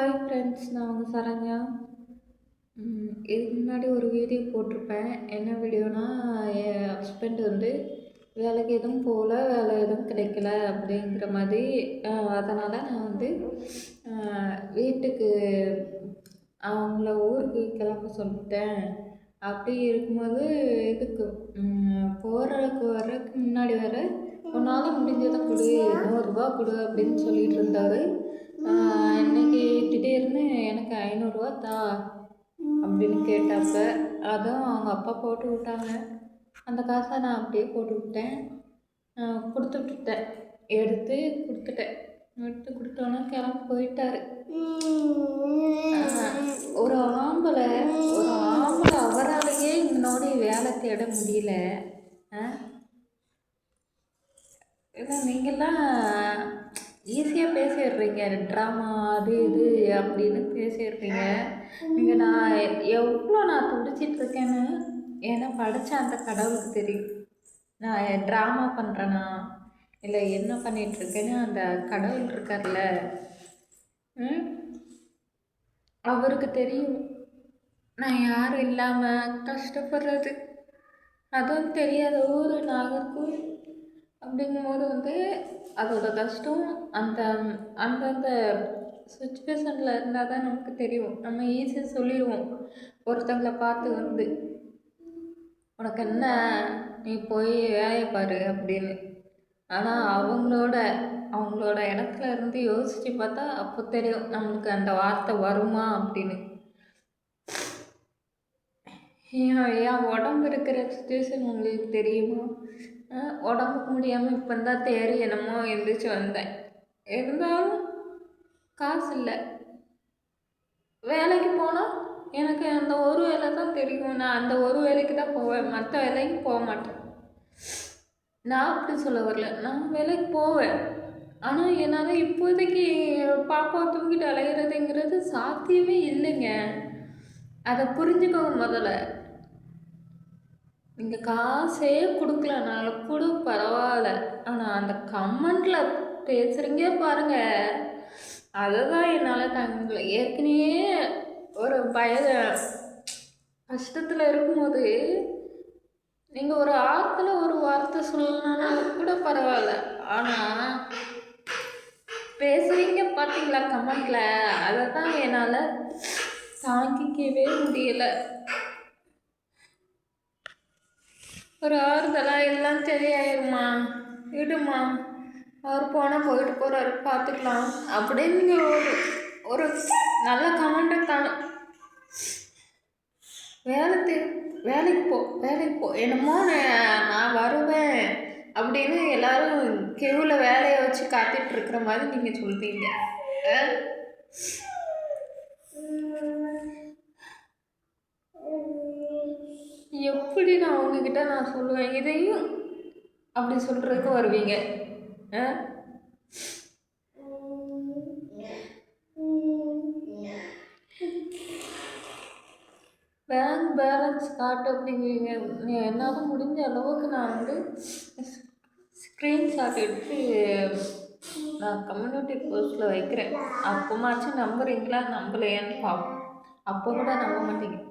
Hi friends நான் உங்கள் சரண்யா. இதுக்கு முன்னாடி ஒரு வீடியோ போட்டிருப்பேன். என்ன வீடியோனா என் ஹஸ்பண்ட் வந்து வேலைக்கு எதுவும் போகல வேலை எதுவும் கிடைக்கல அப்படிங்கிற மாதிரி அதனால் நான் வந்து வீட்டுக்கு அவங்கள ஊருக்கு கிளம்ப சொல்லிட்டேன். அப்படி இருக்கும்போது இதுக்கு போகிறதுக்கு வர்றதுக்கு முன்னாடி வர உன்னால் முடிஞ்சதை கொடு நூறுரூவா கொடு அப்படின்னு சொல்லிட்டு இருந்தாரு. அப்படின்னு கேட்டப்ப அதுவும் அவங்க அப்பா போட்டு விட்டாங்க. அந்த காசை நான் அப்படியே போட்டு விட்டேன். கொடுத்து விட்டுட்டேன் எடுத்து கொடுத்துட்டேன். எடுத்து கொடுத்தோன்னே கிளம்பி போயிட்டாரு. ஒரு ஆம்பளை ஒரு ஆம்பளை அவராலேயே இங்கனோடி வேலை தேட முடியல. ஆ இல்லை நீங்கள்லாம் ஈஸியாக பேசிடுறீங்க. ட்ராமா அது இது அப்படின்னு பேசிடுறீங்க. நீங்கள் நான் எவ்வளோ நான் துடிச்சிட்டு இருக்கேன்னு ஏன்னா படித்த அந்த கடவுளுக்கு தெரியும். நான் ட்ராமா பண்ணுறேனா இல்லை என்ன பண்ணிகிட்ருக்கேன்னு அந்த கடவுள் இருக்கார்ல. ம்? அவருக்கு தெரியும். நான் யாரும் இல்லாமல் கஷ்டப்படுறது. அதுவும் தெரியாத ஊர் நாகர்கோவில். அப்படிங்கும்போது வந்து அதோட கஷ்டம் அந்த அந்தந்த சுச்சுவேஷனில் இருந்தால் தான் நமக்கு தெரியும். நம்ம ஈஸியாக சொல்லிடுவோம். ஒருத்தங்களை பார்த்து வந்து உனக்கு என்ன? நீ போய் வேலையை பாரு அப்படின்னு. ஆனால் அவங்களோட அவங்களோட இடத்துல இருந்து யோசித்து பார்த்தா அப்போ தெரியும் நம்மளுக்கு அந்த வார்த்தை வருமா அப்படின்னு. என் என் உடம்பு இருக்கிற சுச்சுவேஷன் உங்களுக்கு தெரியுமா? உடம்புக்கு முடியாமல் இப்போ தான் தேறி என்னமோ எழுந்திரிச்சு வந்தேன். இருந்தாலும் காசு இல்லை. வேலைக்கு போனால் எனக்கு அந்த ஒரு வேலை தான் தெரியும். நான் அந்த ஒரு வேலைக்கு தான் போவேன். மற்ற வேலைக்கு போக மாட்டேன். நான் அப்படி சொல்ல வரல. நான் வேலைக்கு போவேன். ஆனால் என்னால் இப்போதைக்கு பாப்பாவை தூக்கிட்டு அலைகிறதுங்கிறது சாத்தியமே இல்லைங்க. அதை புரிஞ்சுக்கோங்க முதல்ல. நீங்கள் காசே கொடுக்கலனாலும் கூட பரவாயில்ல. ஆனால் அந்த கமெண்டில் பேசுகிறீங்க பாருங்க. அதை தான் என்னால் தாங்கல ஏற்கனவே ஒரு பய கஷ்டத்தில் இருக்கும்போது நீங்கள் ஒரு ஆற்றுல ஒரு வார்த்தை சொல்லணுன்னாலும் கூட பரவாயில்ல. ஆனால் பேசுகிறீங்க பார்த்தீங்களா கமெண்டில்? அதை தான் என்னால் தாங்கிக்கவே முடியலை. ஒரு ஆறுதலாக எல்லாம் சரியாயிருமா விடுமா. அவர் போனால் போயிட்டு போகிறாரு பார்த்துக்கலாம் அப்படின்னு நீங்கள் ஒரு ஒரு நல்ல கமெண்ட்டை காணும் வேலைக்கு வேலைக்கு போ வேலைக்கு போ. என்னமோ நான் வருவேன் அப்படின்னு எல்லாரும் கெவுல வேலையை வச்சு காத்துட்டு இருக்கிற மாதிரி நீங்கள் சொல்றீங்க ஆ? எப்படி நான் அவங்கக்கிட்ட நான் சொல்லுவேன்? இதையும் அப்படி சொல்கிறதுக்கு வருவீங்க. ஆ? பேங்க் பேலன்ஸ் காட்டு அப்படிங்கிறீங்க. என்னால் முடிஞ்ச அளவுக்கு நான் வந்து ஸ்க்ரீன்ஷாட் எடுத்து நான் கம்யூனிட்டி போஸ்ட்டில் வைக்கிறேன். அப்போமாச்சும் நம்புறீங்களா? நம்பலையான்னு பார்ப்போம் அப்போ கூட நம்ப மாட்டேங்க.